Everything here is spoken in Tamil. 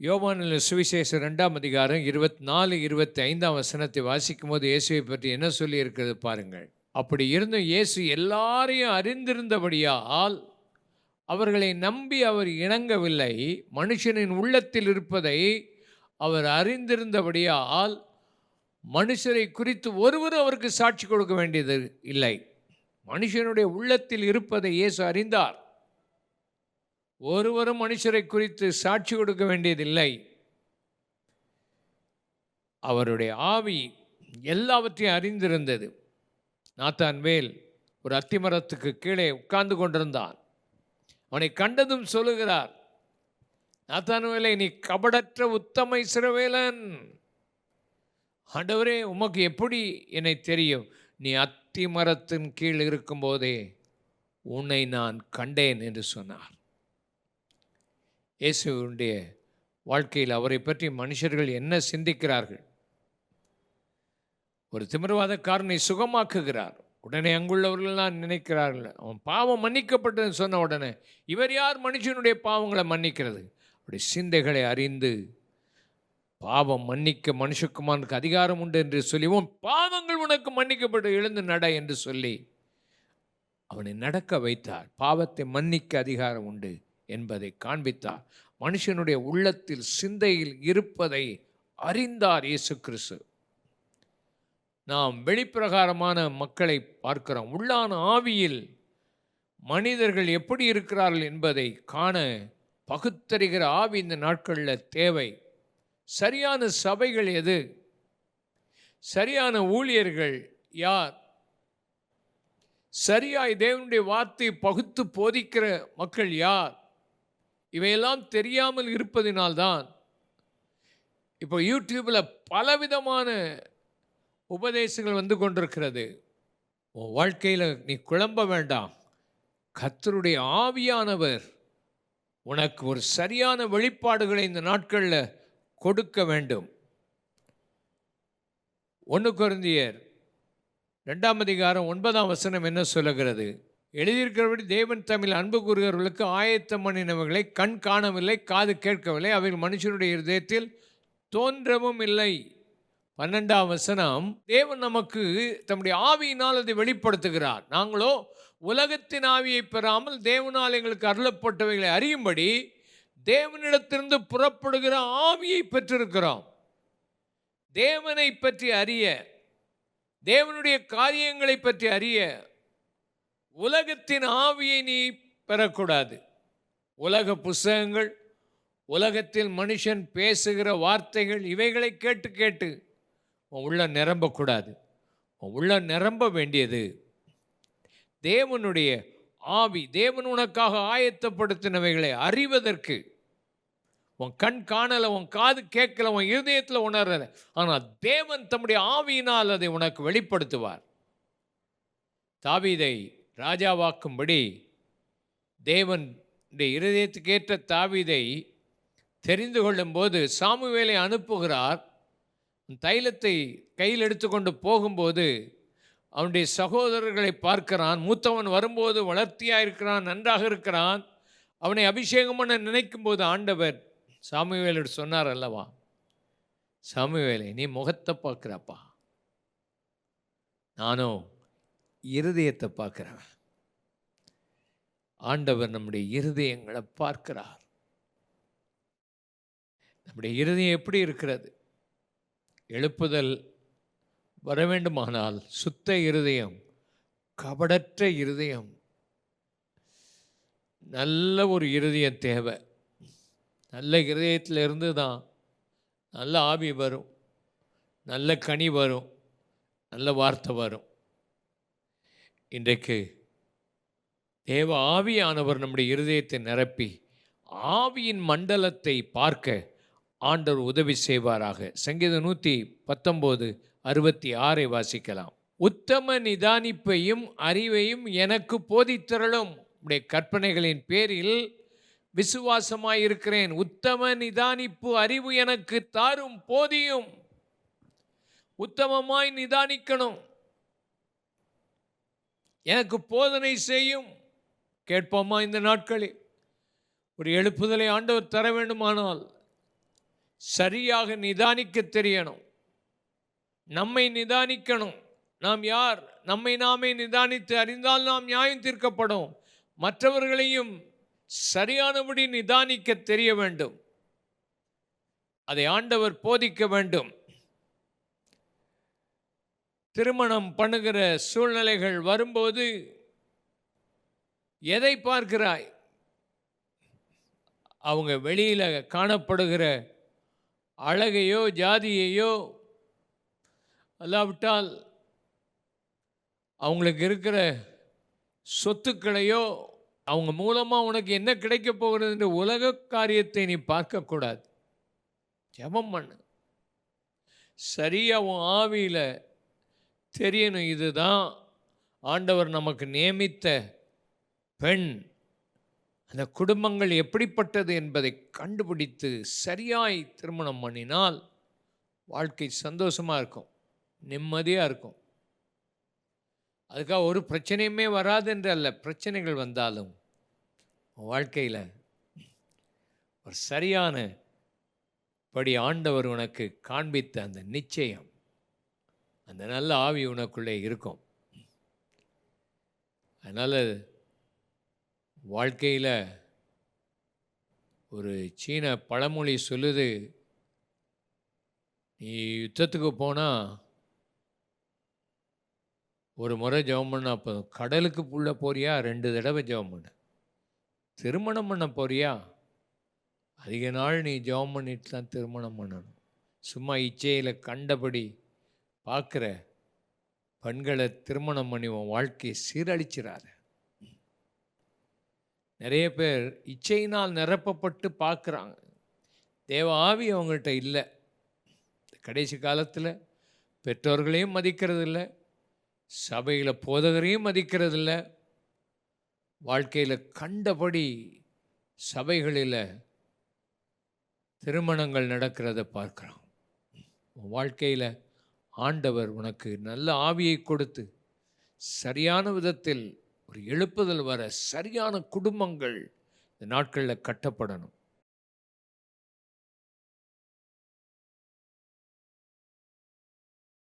யோவானில் சுவிசேஷம் ரெண்டாம் அதிகாரம் இருபத்தி நாலு இருபத்தி ஐந்தாம் வசனத்தை வாசிக்கும் போது இயேசுவை பற்றி என்ன சொல்லி இருக்கிறது பாருங்கள். அப்படி இருந்தும் இயேசு எல்லாரையும் அறிந்திருந்தபடியால் அவர்களை நம்பி அவர் இணங்கவில்லை. மனுஷனின் உள்ளத்தில் இருப்பதை அவர் அறிந்திருந்தபடியால் மனுஷரை குறித்து ஒருவரும் அவருக்கு சாட்சி கொடுக்க வேண்டியது இல்லை. மனுஷனுடைய உள்ளத்தில் இருப்பதை இயேசு அறிந்தார். ஒருவரும் மனுஷரை குறித்து சாட்சி கொடுக்க வேண்டியதில்லை. அவருடைய ஆவி எல்லாவற்றையும் அறிந்திருந்தது. நாத்தான் வேல் ஒரு அத்திமரத்துக்கு கீழே உட்கார்ந்து கொண்டிருந்தான். அவனை கண்டதும் சொல்லுகிறார் நாத்தானுவேலை நீ கபடற்ற உத்தம இஸ்ரவேலன். ஆண்டவரே உமக்கு எப்படி என்னை தெரியும்? நீ அத்தி மரத்தின் கீழ் இருக்கும்போதே உன்னை நான் கண்டேன் என்று சொன்னார். இயேசுடைய வாழ்க்கையில் அவரை பற்றி மனுஷர்கள் என்ன சிந்திக்கிறார்கள்? ஒரு திமிர்வாதக்காரனை சுகமாக்குகிறார். உடனே அங்குள்ளவர்கள்லாம் நினைக்கிறார்கள் அவன் பாவம் மன்னிக்கப்பட்டதுன்னு சொன்ன உடனே இவர் யார் மனுஷனுடைய பாவங்களை மன்னிக்கிறது? அப்படி சிந்தைகளை அறிந்து பாவம் மன்னிக்க மனுஷகுமாருக்கு அதிகாரம் உண்டு என்று சொல்லி உன் பாவங்கள் உனக்கு மன்னிக்கப்பட்டு எழுந்து நட என்று சொல்லி அவனை நடக்க வைத்தார். பாவத்தை மன்னிக்க அதிகாரம் உண்டு. என்பதை காண்பித்தார். மனுஷனுடைய உள்ளத்தில் சிந்தையில் இருப்பதை அறிந்தார் இயேசு கிறிஸ்து நாம் வெளிப்பிரகாரமான மக்களை பார்க்கிறோம். உள்ளான ஆவியில் மனிதர்கள் எப்படி இருக்கிறார்கள் என்பதை காண பகுத்தறிகிற ஆவி இந்த நாட்களில் தேவை. சரியான சபைகள் எது? சரியான ஊழியர்கள் யார்? சரியாய் தேவனுடைய வார்த்தை பகுத்து போதிக்கிற மக்கள் யார்? இவையெல்லாம் தெரியாமல் இருப்பதினால்தான் இப்போ யூடியூப்பில் பலவிதமான உபதேசங்கள் வந்து கொண்டிருக்கிறது. உன் வாழ்க்கையில் நீ குழம்ப வேண்டாம். கத்தருடைய ஆவியானவர் உனக்கு ஒரு சரியான வெளிப்பாடுகளை இந்த நாட்களில் கொடுக்க வேண்டும். ஒன்று குருந்தியர் ரெண்டாம் அதிகாரம் ஒன்பதாம் வசனம் என்ன சொல்லுகிறது? எழுதியிருக்கிறபடி தேவன் தமிழ் அன்பு கூறுகிறவர்களுக்கு ஆயத்தம் பண்ணினவர்களை கண் காணவில்லை காது கேட்கவில்லை. அவர்கள் மனுஷனுடைய இருதயத்தில் தோன்றவும் இல்லை. பன்னெண்டாம் வசனம் தேவன் நமக்கு தம்முடைய ஆவியினால் அதை வெளிப்படுத்துகிறார். நாங்களோ உலகத்தின் ஆவியை பெறாமல் தேவனால் எங்களுக்கு அருளப்பட்டவைகளை அறியும்படி தேவனிடத்திலிருந்து புறப்படுகிற ஆவியை பெற்றிருக்கிறோம். தேவனை பற்றி அறிய தேவனுடைய காரியங்களை பற்றி அறிய உலகத்தின் ஆவியை நீ பெறக்கூடாது. உலக புஸ்தகங்கள் உலகத்தில் மனுஷன் பேசுகிற வார்த்தைகள் இவைகளை கேட்டு கேட்டு உன் உள்ள நிரம்பக்கூடாது. உன் உள்ள நிரம்ப வேண்டியது தேவனுடைய ஆவி. தேவன் உனக்காக ஆயத்தப்படுத்தினவைகளை அறிவதற்கு. உன் கண் காணலை உன் காது கேட்கல உன் இருதயத்தில் உணர்றத ஆனால் தேவன் தம்முடைய ஆவியினால் அதை உனக்கு வெளிப்படுத்துவார். தாவீதை ராஜாவாக்கும்படி தேவன் இருதயத்துக்கேற்ற தாவிதை தெரிந்து கொள்ளும்போது சாமுவேலை அனுப்புகிறார். தைலத்தை கையில் எடுத்துக்கொண்டு போகும்போது அவனுடைய சகோதரர்களை பார்க்கிறான். மூத்தவன் வரும்போது வளர்த்தியாக இருக்கிறான் நன்றாக இருக்கிறான். அவனை அபிஷேகம் பண்ண நினைக்கும் போது ஆண்டவர் சாமுவேலோடு சொன்னார் அல்லவா? சாமுவேலை நீ முகத்தை பார்க்குறப்பா. நானும் இருதயத்தை பார்க்குறவன் ஆண்டவர் நம்முடைய இருதயங்களை பார்க்கிறார். நம்முடைய இருதயம் எப்படி இருக்கிறது? எழுப்புதல் வர வேண்டுமானால் சுத்த இருதயம் கபடற்ற இருதயம். நல்ல ஒரு இருதயம் தேவை. நல்ல இருதயத்தில் இருந்து தான் நல்ல ஆவி வரும். நல்ல கனி வரும். நல்ல வார்த்தை வரும். இன்றைக்கு தேவ ஆவியானவர் நம்முடைய இருதயத்தை நிரப்பி ஆவியின் மண்டலத்தை பார்க்க ஆண்டவர் உதவி செய்வாராக. சங்கீதம் நூற்றி பத்தொம்போது அறுபத்தி ஆறை வாசிக்கலாம். உத்தம நிதானிப்பையும் அறிவையும் எனக்கு போதித்தரலும் உடைய கற்பனைகளின் பேரில் விசுவாசமாயிருக்கிறேன். உத்தம நிதானிப்பு அறிவு எனக்கு தாரும் போதியும். உத்தமமாய் நிதானிக்கணும். எனக்கு போதனை செய்யும். கேட்போமா இந்த நாட்களில்? ஒரு எழுப்புதலை ஆண்டவர் தர வேண்டுமானால் சரியாக நிதானிக்க தெரியணும். நம்மை நிதானிக்கணும். நாம் யார்? நம்மை நாமே நிதானித்து அறிந்தால் நாம் நியாயம் தீர்க்கப்படும். மற்றவர்களையும் சரியானபடி நிதானிக்க தெரிய வேண்டும். அதை ஆண்டவர் போதிக்க வேண்டும். திருமணம் பண்ணுகிற சூழ்நிலைகள் வரும்போது எதை பார்க்கிறாய்? அவங்க வெளியில் காணப்படுகிற அழகையோ ஜாதியையோ அல்லாவிட்டால் அவங்களுக்கு இருக்கிற சொத்துக்களையோ அவங்க மூலமாக உனக்கு என்ன கிடைக்க போகிறதுன்ற உலக காரியத்தை நீ பார்க்கக்கூடாது ஜெபம் பண்ணு. சரியாக உன் ஆவியில் தெரியணும் இதுதான். ஆண்டவர் நமக்கு நியமித்த பெண். அந்த குடும்பங்கள் எப்படிப்பட்டது என்பதை கண்டுபிடித்து சரியாய் திருமணம் பண்ணினால் வாழ்க்கை சந்தோஷமாக இருக்கும் நிம்மதியாக இருக்கும். அதுக்காக ஒரு பிரச்சனையுமே வராது என்று அல்ல பிரச்சனைகள் வந்தாலும் வாழ்க்கையில் ஒரு சரியான படி ஆண்டவர் உனக்கு காண்பித்த அந்த நிச்சயம். அந்த நல்ல ஆவி உனக்குள்ளே இருக்கும். அதனால் வாழ்க்கையில் ஒரு சீன பழமொழி சொல்லுது நீ யுத்தத்துக்கு போனால் ஒரு முறை ஜெபம் பண்ண அப்போ கடலுக்கு புள்ள போறியா? ரெண்டு தடவை ஜெபம் பண்ண. திருமணம் பண்ண போறியா? அதிக நாள் நீ ஜெபம் பண்ணிட்டு தான் திருமணம் பண்ணணும். சும்மா இச்சையில் கண்டபடி பார்க்குற பெண்களை திருமணம் பண்ணி உன் வாழ்க்கையை சீரழிச்சிடாத. நிறைய பேர் இச்சையினால் நிரப்பப்பட்டு பார்க்குறாங்க. தேவ ஆவி அவங்கள்ட்ட இல்லை. கடைசி காலத்தில் பெற்றோர்களையும் மதிக்கிறது இல்லை சபையில் போதகரையும் மதிக்கிறது இல்லை வாழ்க்கையில் கண்டபடி சபைகளில் திருமணங்கள் நடக்கிறத பார்க்குறோம் வாழ்க்கையில் ஆண்டவர் உனக்கு நல்ல ஆவியை கொடுத்து சரியான விதத்தில் ஒரு எழுப்புதல் வர சரியான குடும்பங்கள் இந்த நாட்களில் கட்டப்படணும்.